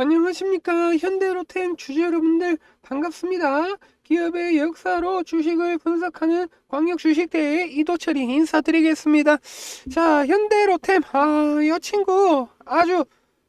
안녕하십니까 현대로템 주주 여러분들 반갑습니다. 기업의 역사로 주식을 분석하는 광역 주식대의 이도철이 인사드리겠습니다. 자 현대로템 아이 친구 아주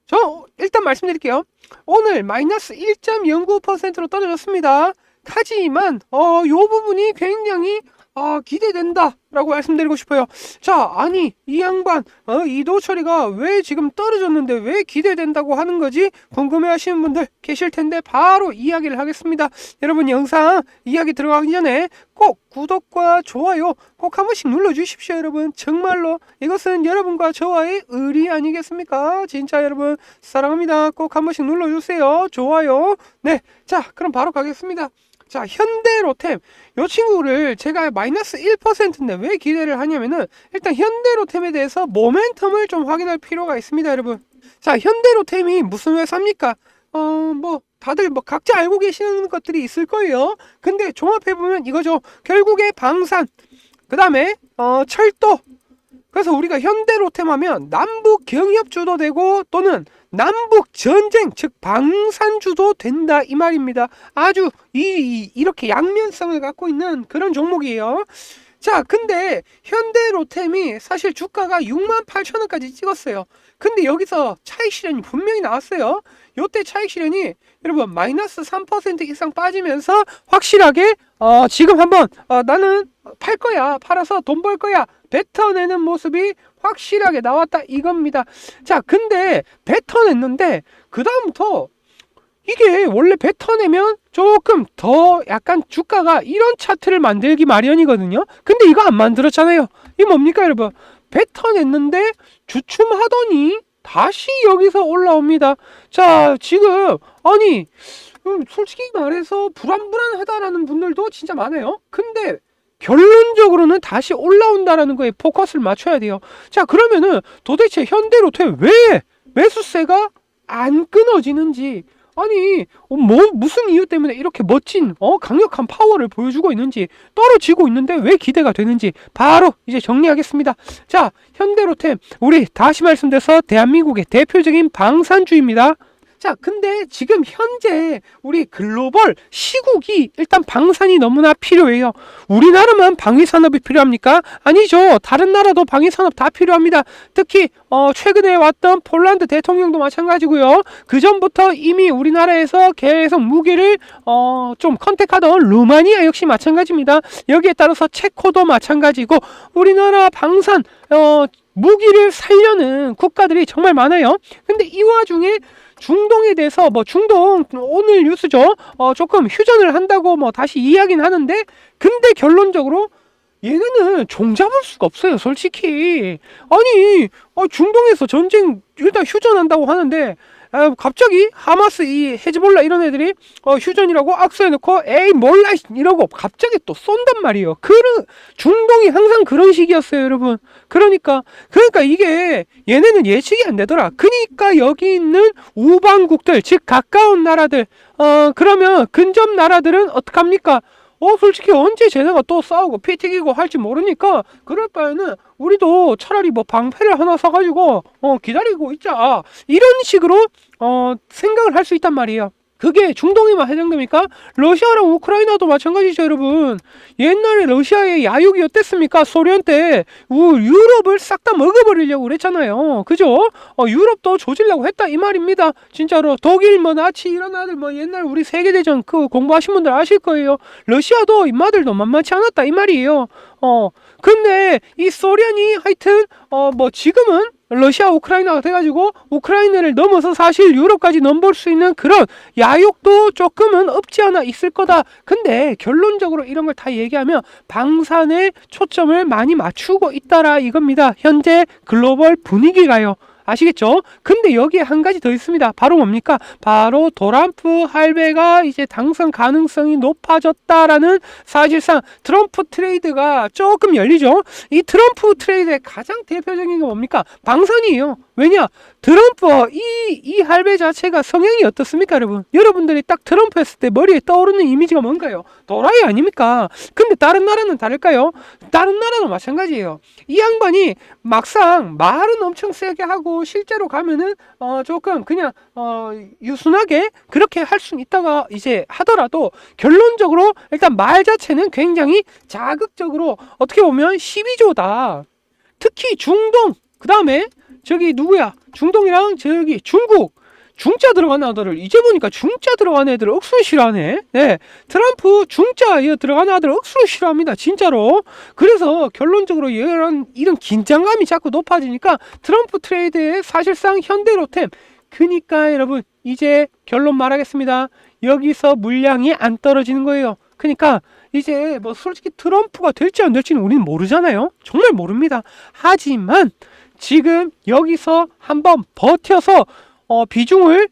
저 일단 말씀드릴게요. 오늘 마이너스 1.09%로 떨어졌습니다. 하지만 어, 요 부분이 굉장히 아, 기대된다 라고 말씀드리고 싶어요. 자, 아니 이 양반 어, 이도 처리가 왜 지금 떨어졌는데 왜 기대된다고 하는 거지? 궁금해 하시는 분들 계실 텐데 바로 이야기를 하겠습니다. 여러분 영상 이야기 들어가기 전에 꼭 구독과 좋아요 꼭 한 번씩 눌러주십시오, 여러분. 정말로 이것은 여러분과 저와의 의리 아니겠습니까? 진짜 여러분 사랑합니다. 꼭 한 번씩 눌러주세요. 좋아요. 네, 자 그럼 바로 가겠습니다. 자, 현대로템. 이 친구를 제가 마이너스 1%인데 왜 기대를 하냐면은 일단 현대로템에 대해서 모멘텀을 좀 확인할 필요가 있습니다, 여러분. 자, 현대로템이 무슨 회사입니까? 어, 뭐 다들 뭐 각자 알고 계시는 것들이 있을 거예요. 근데 종합해 보면 이거죠. 결국에 방산, 그 다음에 어, 철도. 그래서 우리가 현대로템 하면 남북 경협 주도 되고 또는 남북 전쟁 즉 방산주도 된다 이 말입니다. 아주 이, 이 이 렇게 양면성을 갖고 있는 그런 종목이에요. 자, 근데 현대로템이 사실 주가가 6만 8천 원까지 찍었어요. 근데 여기서 차익 실현이 분명히 나왔어요. 요때 차익 실현이 여러분 마이너스 3% 이상 빠지면서 확실하게 어, 지금 한번 어, 나는 팔 거야 팔아서 돈 벌 거야 뱉어내는 모습이 확실하게 나왔다 이겁니다. 자, 근데 뱉어냈는데 그 다음부터 이게 원래 뱉어내면 조금 더 약간 주가가 이런 차트를 만들기 마련이거든요. 근데 이거 안 만들었잖아요. 이게 뭡니까 여러분? 뱉어냈는데 주춤하더니 다시 여기서 올라옵니다. 자, 지금 아니 음, 솔직히 말해서 불안불안하다라는 분들도 진짜 많아요. 근데 결론적으로는 다시 올라온다라는 거에 포커스를 맞춰야 돼요. 자, 그러면은 도대체 현대로템 왜 매수세가 안 끊어지는지 아니 어, 뭐 무슨 이유 때문에 이렇게 멋진 어 강력한 파워를 보여주고 있는지 떨어지고 있는데 왜 기대가 되는지 바로 이제 정리하겠습니다. 자 현대로템 우리 다시 말씀드려서 대한민국의 대표적인 방산주입니다. 자, 근데 지금 현재 우리 글로벌 시국이 일단 방산이 너무나 필요해요. 우리나라만 방위산업이 필요합니까? 아니죠. 다른 나라도 방위산업 다 필요합니다. 특히 어, 최근에 왔던 폴란드 대통령도 마찬가지고요. 그 전부터 이미 우리나라에서 계속 무기를 어, 좀 컨택하던 루마니아 역시 마찬가지입니다. 여기에 따라서 체코도 마찬가지고 우리나라 방산 어, 무기를 살려는 국가들이 정말 많아요. 근데 이 와중에 중동에 대해서 뭐 중동 오늘 뉴스죠. 어 조금 휴전을 한다고 뭐 다시 이야기는 하는데 근데 결론적으로 얘네는 종 잡을 수가 없어요, 솔직히. 아니, 어, 중동에서 전쟁 일단 휴전한다고 하는데 아, 갑자기 하마스 이 헤즈볼라 이런 애들이 어, 휴전이라고 악수해놓고 에이 몰라 이러고 갑자기 또 쏜단 말이에요. 그런 중동이 항상 그런 식이었어요, 여러분. 그러니까 그러니까 이게 얘네는 예측이 안 되더라. 그러니까 여기 있는 우방국들 즉 가까운 나라들 어 그러면 근접 나라들은 어떡합니까? 어 솔직히 언제 쟤네가 또 싸우고 피 튀기고 할지 모르니까 그럴 바에는 우리도 차라리 뭐 방패를 하나 사가지고 어 기다리고 있자 이런 식으로 어 생각을 할 수 있단 말이에요. 그게 중동에만 해당됩니까? 러시아랑 우크라이나도 마찬가지죠, 여러분. 옛날에 러시아의 야육이 어땠습니까? 소련 때 우, 유럽을 싹 다 먹어버리려고 그랬잖아요. 그죠? 어, 유럽도 조질라고 했다 이 말입니다. 진짜로 독일 뭐 나치 이런 아들 뭐 옛날 우리 세계대전 그 공부하신 분들 아실 거예요. 러시아도 인마들도 만만치 않았다 이 말이에요. 어 근데 이 소련이 하여튼 어 뭐 지금은 러시아 우크라이나가 돼가지고 우크라이나를 넘어서 사실 유럽까지 넘볼 수 있는 그런 야욕도 조금은 없지 않아 있을 거다. 근데 결론적으로 이런 걸 다 얘기하면 방산에 초점을 많이 맞추고 있다라 이겁니다. 현재 글로벌 분위기가요. 아시겠죠? 근데 여기에 한 가지 더 있습니다. 바로 뭡니까? 바로 도란프 할배가 이제 당선 가능성이 높아졌다라는 사실상 트럼프 트레이드가 조금 열리죠. 이 트럼프 트레이드의 가장 대표적인 게 뭡니까? 방선이에요. 왜냐? 트럼프 이, 이 할배 자체가 성향이 어떻습니까, 여러분? 여러분들이 딱 트럼프 했을 때 머리에 떠오르는 이미지가 뭔가요? 도라이 아닙니까? 근데 다른 나라는 다를까요? 다른 나라도 마찬가지예요. 이 양반이 막상 말은 엄청 세게 하고 또 실제로 가면은 어 조금 그냥 어 유순하게 그렇게 할 수는 있다가 이제 하더라도 결론적으로 일단 말 자체는 굉장히 자극적으로 어떻게 보면 12조다. 특히 중동 그 다음에 저기 누구야? 중동이랑 저기 중국 중자 들어간 아들을 이제 보니까 중자 들어간 애들을 억수로 싫어하네. 네. 트럼프 중자 들어간 아들을 억수로 싫어합니다. 진짜로. 그래서 결론적으로 이런 이런 긴장감이 자꾸 높아지니까 트럼프 트레이드에 사실상 현대로템 그니까 여러분 이제 결론 말하겠습니다. 여기서 물량이 안 떨어지는 거예요. 그러니까 이제 뭐 솔직히 트럼프가 될지 안 될지는 우리는 모르잖아요. 정말 모릅니다. 하지만 지금 여기서 한번 버텨서 어, 비중을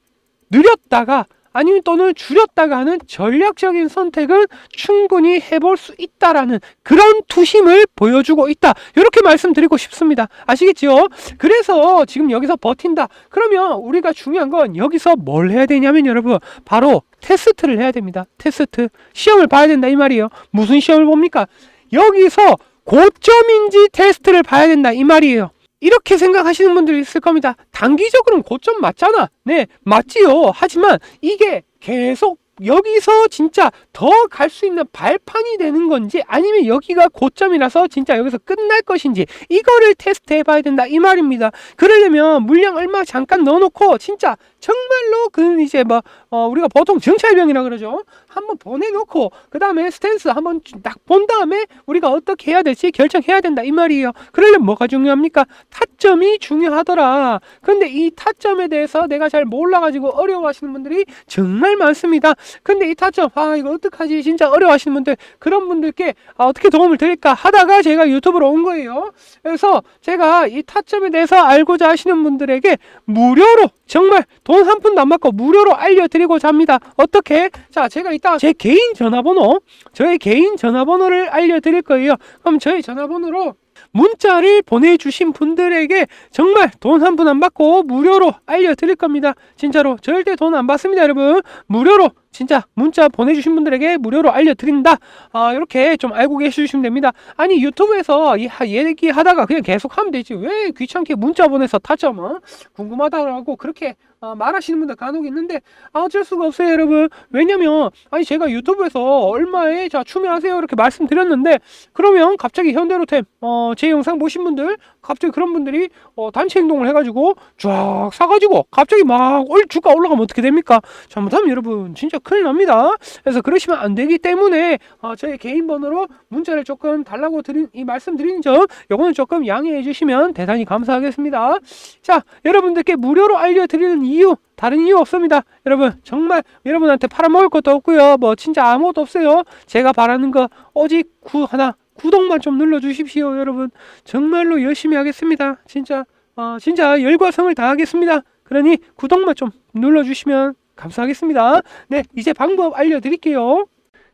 늘렸다가 아니면 또는 줄였다가 하는 전략적인 선택은 충분히 해볼 수 있다라는 그런 투심을 보여주고 있다. 이렇게 말씀드리고 싶습니다. 아시겠죠? 그래서 지금 여기서 버틴다. 그러면 우리가 중요한 건 여기서 뭘 해야 되냐면 여러분 바로 테스트를 해야 됩니다. 테스트. 시험을 봐야 된다 이 말이에요. 무슨 시험을 봅니까? 여기서 고점인지 테스트를 봐야 된다 이 말이에요. 이렇게 생각하시는 분들이 있을 겁니다. 단기적으로는 고점 맞잖아. 네, 맞지요. 하지만 이게 계속 여기서 진짜 더 갈 수 있는 발판이 되는 건지 아니면 여기가 고점이라서 진짜 여기서 끝날 것인지 이거를 테스트 해 봐야 된다 이 말입니다. 그러려면 물량 얼마 잠깐 넣어놓고 진짜 정말로 그 이제 뭐 어, 우리가 보통 정찰병이라 그러죠. 한번 보내놓고 그 다음에 스탠스 한번 딱 본 다음에 우리가 어떻게 해야 될지 결정해야 된다 이 말이에요. 그러려면 뭐가 중요합니까? 타점이 중요하더라. 근데 이 타점에 대해서 내가 잘 몰라가지고 어려워하시는 분들이 정말 많습니다. 근데 이 타점 아 이거 어떡하지 진짜 어려워하시는 분들 그런 분들께 아, 어떻게 도움을 드릴까 하다가 제가 유튜브로 온 거예요. 그래서 제가 이 타점에 대해서 알고자 하시는 분들에게 무료로 정말 돈 한 푼도 안 받고 무료로 알려드리고자 합니다. 어떻게? 자, 제가 이따 제 개인 전화번호, 저의 개인 전화번호를 알려드릴 거예요. 그럼 저희 전화번호로 문자를 보내주신 분들에게 정말 돈 한 푼 안 받고 무료로 알려드릴 겁니다. 진짜로 절대 돈 안 받습니다, 여러분. 무료로 진짜 문자 보내주신 분들에게 무료로 알려드린다. 아, 이렇게 좀 알고 계시면 됩니다. 아니 유튜브에서 이 하- 얘기하다가 그냥 계속 하면 되지. 왜 귀찮게 문자 보내서 타점 어? 궁금하다라고 그렇게 아, 말하시는 분들 간혹 있는데 아, 어쩔 수가 없어요, 여러분. 왜냐면 아니 제가 유튜브에서 얼마에 자 추면하세요 이렇게 말씀드렸는데 그러면 갑자기 현대로템 어, 제 영상 보신 분들 갑자기 그런 분들이 어, 단체 행동을 해가지고 쫙 사가지고 갑자기 막 올 주가 올라가면 어떻게 됩니까? 잘못하면 여러분 진짜 큰일 납니다. 그래서 그러시면 안 되기 때문에 어, 저희 개인 번호로 문자를 조금 달라고 드린 이 말씀드리는 점 요거는 조금 양해해 주시면 대단히 감사하겠습니다. 자 여러분들께 무료로 알려드리는 이유 다른 이유 없습니다. 여러분 정말 여러분한테 팔아먹을 것도 없고요. 뭐 진짜 아무것도 없어요. 제가 바라는 거 오직 구 하나 구독만 좀 눌러주십시오, 여러분. 정말로 열심히 하겠습니다. 진짜 어, 진짜 열과 성을 다하겠습니다. 그러니 구독만 좀 눌러주시면 감사하겠습니다. 네, 이제 방법 알려드릴게요.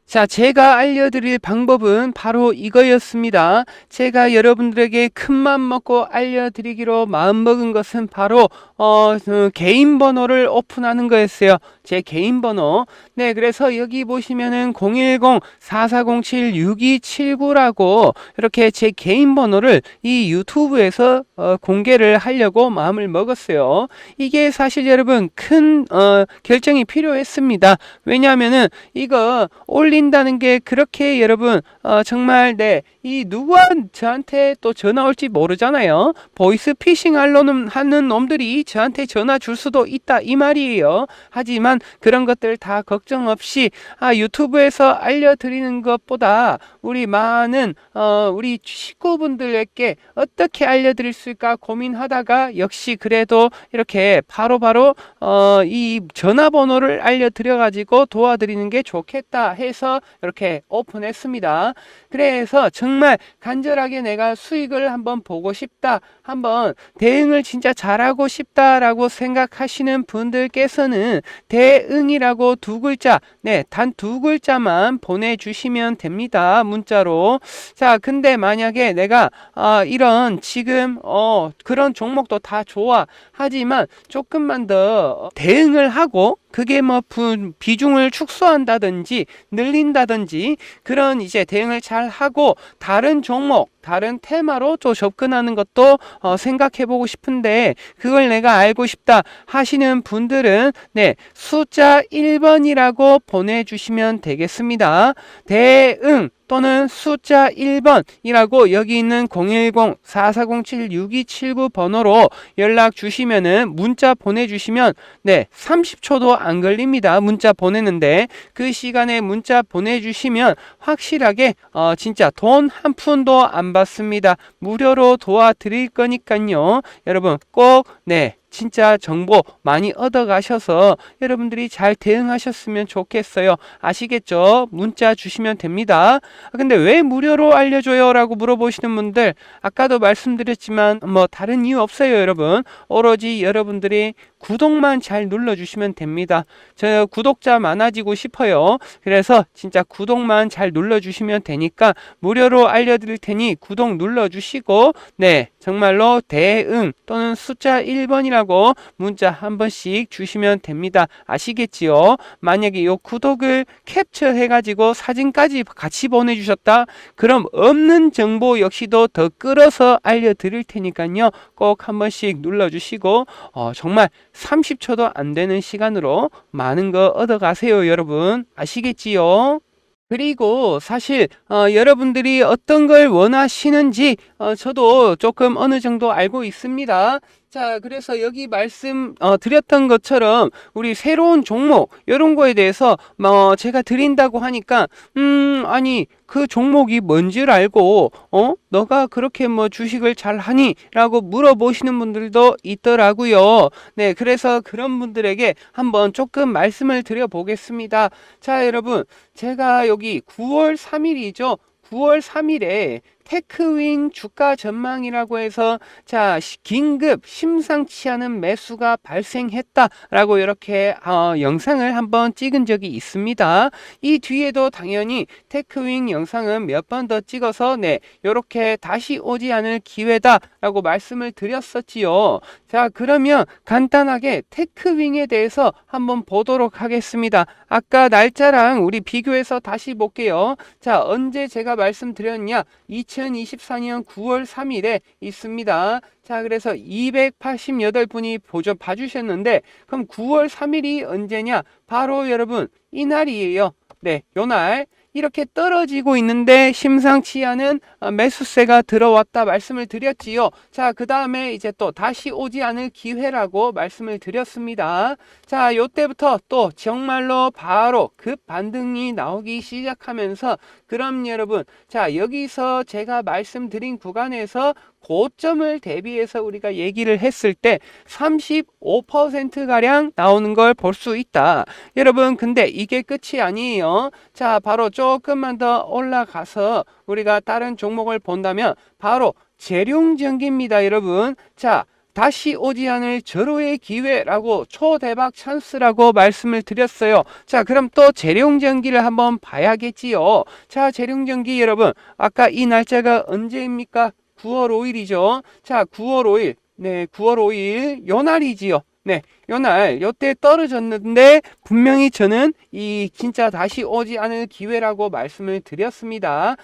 자, 제가 알려드릴 방법은 바로 이거였습니다. 제가 여러분들에게 큰맘 먹고 알려드리기로 마음먹은 것은 바로 어, 그 개인 번호를 오픈하는 거였어요. 제 개인 번호. 네, 그래서 여기 보시면은 010-4407-6279라고 이렇게 제 개인 번호를 이 유튜브에서 어, 공개를 하려고 마음을 먹었어요. 이게 사실 여러분 큰 어, 결정이 필요했습니다. 왜냐하면은 이거 올 린다는 게 그렇게 여러분 어, 정말 네 이 누가 저한테 또 전화 올지 모르잖아요. 보이스 피싱 하려는 하는 놈들이 저한테 전화 줄 수도 있다 이 말이에요. 하지만 그런 것들 다 걱정 없이 아 유튜브에서 알려드리는 것보다 우리 많은 어, 우리 식구분들에게 어떻게 알려드릴 수 있을까 고민하다가 역시 그래도 이렇게 바로바로 어, 이 전화번호를 알려드려 가지고 도와드리는 게 좋겠다 해서 이렇게 오픈했습니다. 그래서 정말 간절하게 내가 수익을 한번 보고 싶다, 한번 대응을 진짜 잘하고 싶다라고 생각하시는 분들께서는 대응이라고 두 글자, 네, 단 두 글자만 보내주시면 됩니다. 문자로. 자, 근데 만약에 내가 아, 이런 지금 어, 그런 종목도 다 좋아. 하지만 조금만 더 대응을 하고 그게 뭐 분- 비중을 축소한다든지 늘린다든지 그런 이제 대응을 잘 하고 다른 종목 다른 테마로 또 접근하는 것도 어, 생각해 보고 싶은데 그걸 내가 알고 싶다 하시는 분들은 네 숫자 1번이라고 보내주시면 되겠습니다. 대응 또는 숫자 1번이라고 여기 있는 010-4407-6279 번호로 연락 주시면은 문자 보내주시면 네 30초도 안 걸립니다. 문자 보내는데 그 시간에 문자 보내주시면 확실하게 어, 진짜 돈 한 푼도 안 받습니다. 무료로 도와드릴 거니까요. 여러분 꼭 네 진짜 정보 많이 얻어가셔서 여러분들이 잘 대응하셨으면 좋겠어요. 아시겠죠? 문자 주시면 됩니다. 아, 근데 왜 무료로 알려줘요? 라고 물어보시는 분들, 아까도 말씀드렸지만, 뭐, 다른 이유 없어요, 여러분. 오로지 여러분들이 구독만 잘 눌러주시면 됩니다. 저 구독자 많아지고 싶어요. 그래서 진짜 구독만 잘 눌러주시면 되니까 무료로 알려드릴 테니 구독 눌러주시고, 네, 정말로 대응 또는 숫자 1번이라고 문자 한 번씩 주시면 됩니다. 아시겠지요? 만약에 이 구독을 캡처해 가지고 사진까지 같이 보내주셨다. 그럼 없는 정보 역시도 더 끌어서 알려드릴 테니까요. 꼭 한 번씩 눌러주시고 어, 정말 30초도 안 되는 시간으로 많은 거 얻어가세요, 여러분. 아시겠지요? 그리고 사실 어, 여러분들이 어떤 걸 원하시는지 어, 저도 조금 어느 정도 알고 있습니다. 자, 그래서 여기 말씀 어, 드렸던 것처럼 우리 새로운 종목 이런 거에 대해서 뭐 제가 드린다고 하니까 음 아니 그 종목이 뭔지를 알고 어 너가 그렇게 뭐 주식을 잘 하니라고 물어보시는 분들도 있더라고요. 네, 그래서 그런 분들에게 한번 조금 말씀을 드려 보겠습니다. 자, 여러분 제가 여기 9월 3일이죠. 9월 3일에 테크윈 주가 전망이라고 해서 자 긴급 심상치 않은 매수가 발생했다라고 이렇게 어, 영상을 한번 찍은 적이 있습니다. 이 뒤에도 당연히 테크윈 영상은 몇 번 더 찍어서 네 이렇게 다시 오지 않을 기회다라고 말씀을 드렸었지요. 자 그러면 간단하게 테크윙에 대해서 한번 보도록 하겠습니다. 아까 날짜랑 우리 비교해서 다시 볼게요. 자 언제 제가 말씀드렸냐? 2024년 9월 3일에 있습니다. 자, 그래서 288분이 보조 봐주셨는데, 그럼 9월 3일이 언제냐? 바로 여러분, 이날이에요. 네, 요날. 이렇게 떨어지고 있는데 심상치 않은 어, 매수세가 들어왔다 말씀을 드렸지요. 자, 그 다음에 이제 또 다시 오지 않을 기회라고 말씀을 드렸습니다. 자, 요때부터 또 정말로 바로 급 반등이 나오기 시작하면서 그럼 여러분, 자, 여기서 제가 말씀드린 구간에서 고점을 대비해서 우리가 얘기를 했을 때 35%가량 나오는 걸 볼 수 있다. 여러분, 근데 이게 끝이 아니에요. 자, 바로 조금만 더 올라가서 우리가 다른 종목을 본다면 바로 재룡전기입니다, 여러분. 자, 다시 오지 않을 절호의 기회라고 초대박 찬스라고 말씀을 드렸어요. 자, 그럼 또 재룡전기를 한번 봐야겠지요. 자, 재룡전기 여러분, 아까 이 날짜가 언제입니까? 9월 5일이죠. 자, 9월 5일. 네, 9월 5일 요 날이지요. 네, 요날 요때 떨어졌는데 분명히 저는 이 진짜 다시 오지 않을 기회라고 말씀을 드렸습니다.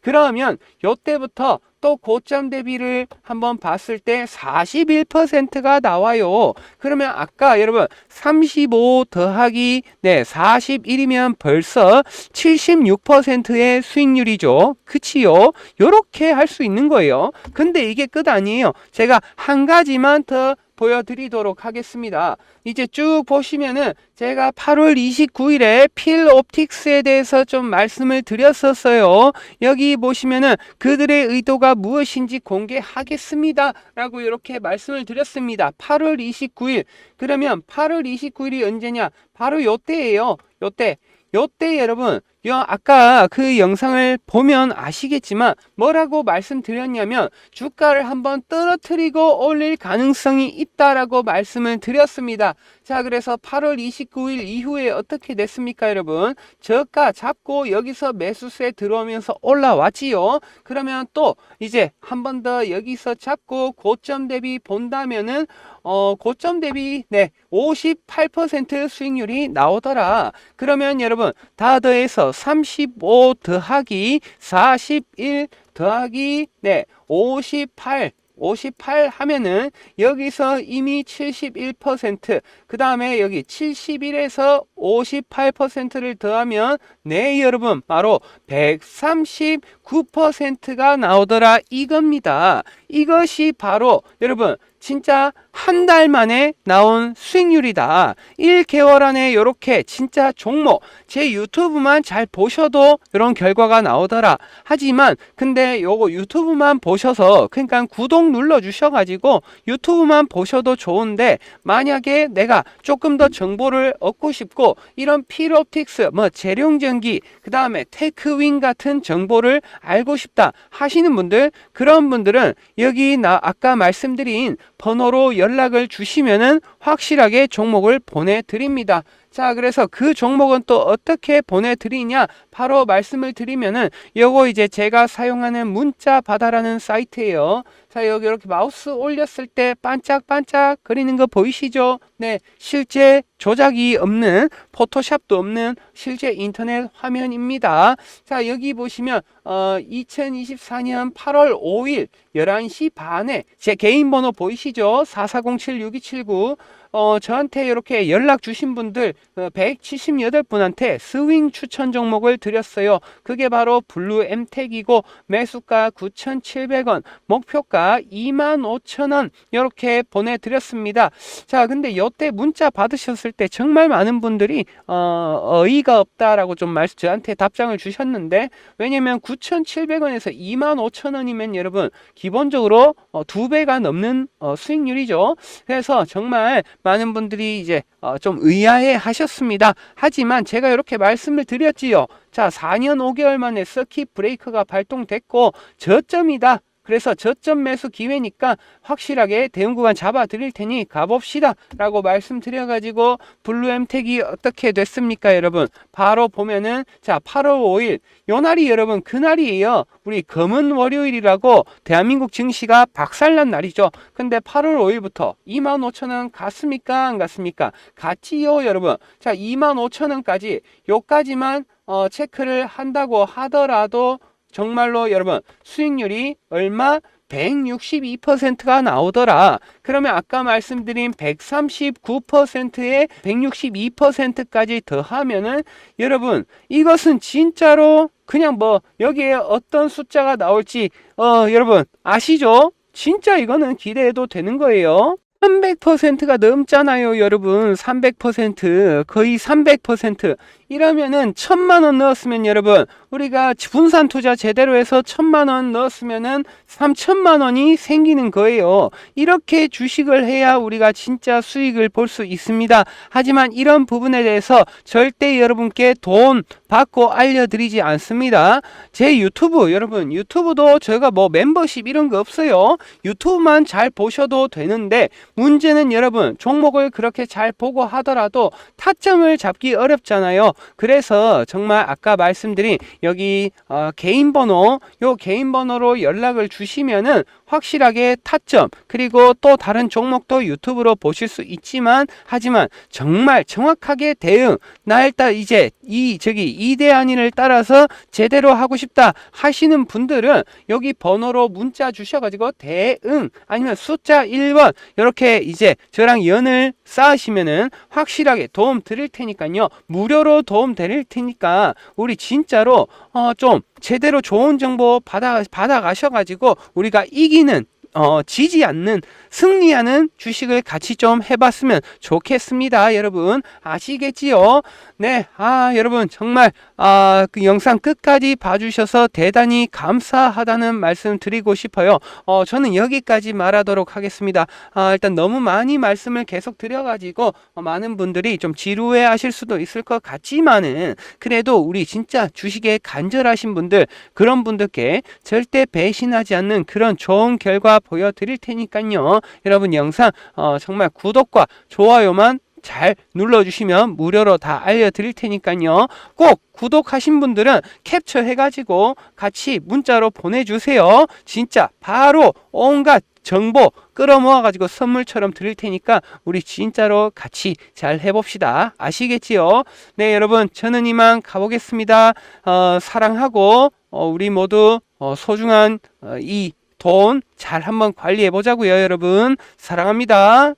그러면 요때부터 또 고점 대비를 한번 봤을 때 41%가 나와요. 그러면 아까 여러분 35 더하기 네 41이면 벌써 76%의 수익률이죠. 그치요? 요렇게 할 수 있는 거예요. 근데 이게 끝 아니에요. 제가 한 가지만 더 보여드리도록 하겠습니다. 이제 쭉 보시면은 제가 8월 29일에 필 옵틱스에 대해서 좀 말씀을 드렸었어요. 여기 보시면은 그들의 의도가 무엇인지 공개하겠습니다. 라고 이렇게 말씀을 드렸습니다. 8월 29일. 그러면 8월 29일이 언제냐? 바로 요때예요. 요때. 요때 여러분 요 아까 그 영상을 보면 아시겠지만 뭐라고 말씀드렸냐면 주가를 한번 떨어뜨리고 올릴 가능성이 있다라고 말씀을 드렸습니다. 자 그래서 8월 29일 이후에 어떻게 됐습니까 여러분? 저가 잡고 여기서 매수세 들어오면서 올라왔지요. 그러면 또 이제 한 번 더 여기서 잡고 고점 대비 본다면은 어 고점 대비 네 58% 수익률이 나오더라. 그러면 여러분 다 더해서 35 더하기 41 더하기 네 58. 58 하면은 여기서 이미 71%, 그 다음에 여기 71에서 58%를 더하면 네 여러분 바로 139%가 나오더라 이겁니다. 이것이 바로 여러분 진짜 한 달 만에 나온 수익률이다. 1개월 안에 이렇게 진짜 종목 제 유튜브만 잘 보셔도 이런 결과가 나오더라. 하지만 근데 요거 유튜브만 보셔서 그러니까 구독 눌러 주셔 가지고 유튜브만 보셔도 좋은데 만약에 내가 조금 더 정보를 얻고 싶고 이런 필옵틱스 뭐 재룡전기 그다음에 테크윈 같은 정보를 알고 싶다 하시는 분들 그런 분들은 여기 나 아까 말씀드린 번호로 연락을 주시면은 확실하게 종목을 보내드립니다. 자, 그래서 그 종목은 또 어떻게 보내드리냐? 바로 말씀을 드리면은 요거 이제 제가 사용하는 문자 바다라는 사이트예요. 자, 여기 이렇게 마우스 올렸을 때 반짝반짝 거리는 거 보이시죠? 네, 실제 조작이 없는 포토샵도 없는 실제 인터넷 화면입니다. 자, 여기 보시면 어, 2024년 8월 5일 11시 반에 제 개인 번호 보이시죠? 44076279 어, 저한테 이렇게 연락 주신 분들 어, 178분한테 스윙 추천 종목을 드렸어요. 그게 바로 블루 엠텍이고 매수가 9,700원, 목표가 25,000원 이렇게 보내드렸습니다. 자, 근데 여태 문자 받으셨을 때 정말 많은 분들이 어, 어이가 없다라고 좀 말, 저한테 답장을 주셨는데 왜냐면 9,700원에서 25,000원이면 여러분 기본적으로 어, 두 배가 넘는 어, 수익률이죠. 그래서 정말 많은 분들이 이제 어, 좀 의아해 하셨습니다. 하지만 제가 이렇게 말씀을 드렸지요. 자, 4년 5개월 만에 서킷 브레이크가 발동됐고 저점이다. 그래서 저점 매수 기회니까 확실하게 대응 구간 잡아 드릴 테니 가봅시다. 라고 말씀드려 가지고 블루엠텍이 어떻게 됐습니까 여러분? 바로 보면은 자 8월 5일. 요 날이 여러분 그날이에요. 우리 검은 월요일이라고 대한민국 증시가 박살난 날이죠. 근데 8월 5일부터 25,000원 갔습니까 안 갔습니까? 갔지요 여러분. 자 25,000원까지. 요까지만 어, 체크를 한다고 하더라도 정말로 여러분 수익률이 얼마 162%가 나오더라. 그러면 아까 말씀드린 139%에 162%까지 더하면은 여러분 이것은 진짜로 그냥 뭐 여기에 어떤 숫자가 나올지 어 여러분 아시죠? 진짜 이거는 기대해도 되는 거예요. 300%가 넘잖아요, 여러분. 300% 거의 300% 이러면은 천만 원 넣었으면 여러분 우리가 분산 투자 제대로 해서 천만 원 넣었으면은 3천만 원이 생기는 거예요. 이렇게 주식을 해야 우리가 진짜 수익을 볼 수 있습니다. 하지만 이런 부분에 대해서 절대 여러분께 돈 받고 알려드리지 않습니다. 제 유튜브 여러분 유튜브도 저희가 뭐 멤버십 이런 거 없어요. 유튜브만 잘 보셔도 되는데 문제는 여러분 종목을 그렇게 잘 보고 하더라도 타점을 잡기 어렵잖아요. 그래서 정말 아까 말씀드린 여기 어, 개인 번호 요 개인 번호로 연락을 주시면은 확실하게 타점 그리고 또 다른 종목도 유튜브로 보실 수 있지만 하지만 정말 정확하게 대응 나 일단 이제 이 저기 이대한인을 따라서 제대로 하고 싶다 하시는 분들은 여기 번호로 문자 주셔가지고 대응 아니면 숫자 1번 이렇게 이제 저랑 연을 쌓으시면은 확실하게 도움 드릴 테니까요. 무료로 도움 드릴 테니까 우리 진짜로 어 좀 제대로 좋은 정보 받아 받아 가셔가지고 우리가 이기는 어, 지지 않는 승리하는 주식을 같이 좀 해봤으면 좋겠습니다. 여러분 아시겠지요? 네, 아 여러분 정말 아, 그 영상 끝까지 봐주셔서 대단히 감사하다는 말씀 드리고 싶어요. 어, 저는 여기까지 말하도록 하겠습니다. 아, 일단 너무 많이 말씀을 계속 드려가지고 어, 많은 분들이 좀 지루해하실 수도 있을 것 같지만은 그래도 우리 진짜 주식에 간절하신 분들 그런 분들께 절대 배신하지 않는 그런 좋은 결과 보여드릴 테니까요. 여러분 영상 어, 정말 구독과 좋아요만 잘 눌러주시면 무료로 다 알려드릴 테니까요. 꼭 구독하신 분들은 캡처해가지고 같이 문자로 보내주세요. 진짜 바로 온갖 정보 끌어모아가지고 선물처럼 드릴 테니까 우리 진짜로 같이 잘 해봅시다. 아시겠지요? 네, 여러분 저는 이만 가보겠습니다. 어, 사랑하고 어, 우리 모두 어, 소중한 어, 이 돈 잘 한번 관리해 보자고요, 여러분. 사랑합니다.